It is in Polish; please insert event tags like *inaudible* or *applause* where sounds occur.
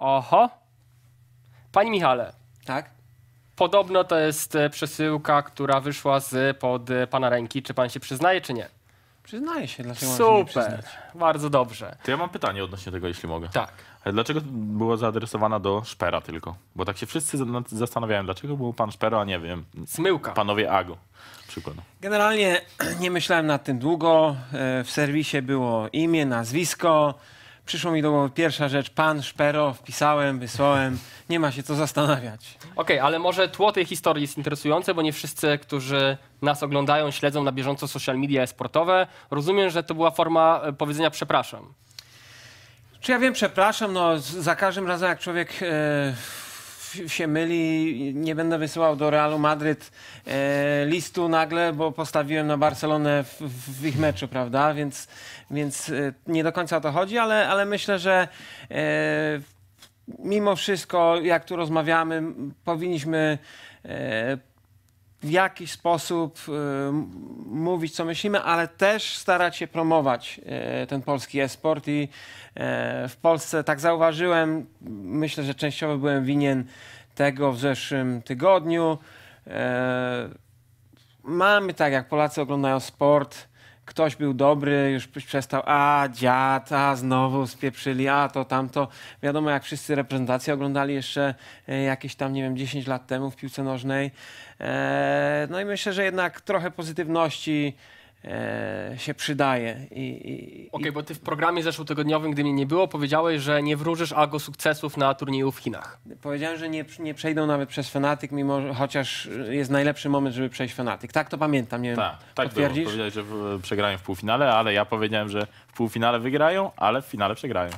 Oho. Panie Michale, Tak? podobno to jest e, przesyłka, która wyszła z pod e, pana ręki. Czy pan się przyznaje, czy nie? Przyznaję się, dlaczego mam się nie Super. Bardzo dobrze. To ja mam pytanie odnośnie tego, jeśli mogę. Tak. Ale Dlaczego była zaadresowana do Szpera tylko? Bo tak się wszyscy za- nad- zastanawiają, dlaczego był pan Szpero, a nie wiem, Zmyłka. panowie Ago. Przykład. Generalnie *clears throat* nie myślałem nad tym długo. E, W serwisie było imię, nazwisko. Przyszło mi do głowy pierwsza rzecz, pan Szpero, wpisałem, wysłałem. Nie ma się co zastanawiać. Okej, ale może tło tej historii jest interesujące, bo nie wszyscy, którzy nas oglądają, śledzą na bieżąco social media sportowe. Rozumiem, że to była forma e, powiedzenia przepraszam. Czy ja wiem, przepraszam, no za każdym razem jak człowiek f- się myli, nie będę wysyłał do Realu Madryt e, listu nagle, bo postawiłem na Barcelonę w, w ich meczu, prawda? Więc, więc e, nie do końca o to chodzi, ale, ale myślę, że e, mimo wszystko, jak tu rozmawiamy, powinniśmy w jakiś sposób m- mówić, co myślimy, ale też starać się promować e, ten polski e-sport i e, w Polsce, tak zauważyłem, myślę, że częściowo byłem winien tego w zeszłym tygodniu. E, mamy tak, jak Polacy oglądają sport, ktoś był dobry, już przestał, a dziad, a znowu spieprzyli, a to tamto. Wiadomo, jak wszyscy reprezentacje oglądali jeszcze e, jakieś tam, nie wiem, 10 lat temu w piłce nożnej. E, no i myślę, że jednak trochę pozytywności e, się przydaje. I, i, Okej, bo ty w programie zeszłotygodniowym, gdy mnie nie było, powiedziałeś, że nie wróżysz Ago sukcesów na turnieju w Chinach. powiedziałem, że nie, nie przejdą nawet przez Fenatyk, mimo że chociaż jest najlepszy moment, żeby przejść Fenatyk. Tak to pamiętam, nie wiem, Tak, tak było. potwierdzisz? Powiedziałeś, że w, przegrają w półfinale, ale ja powiedziałem, że w półfinale wygrają, ale w finale przegrają.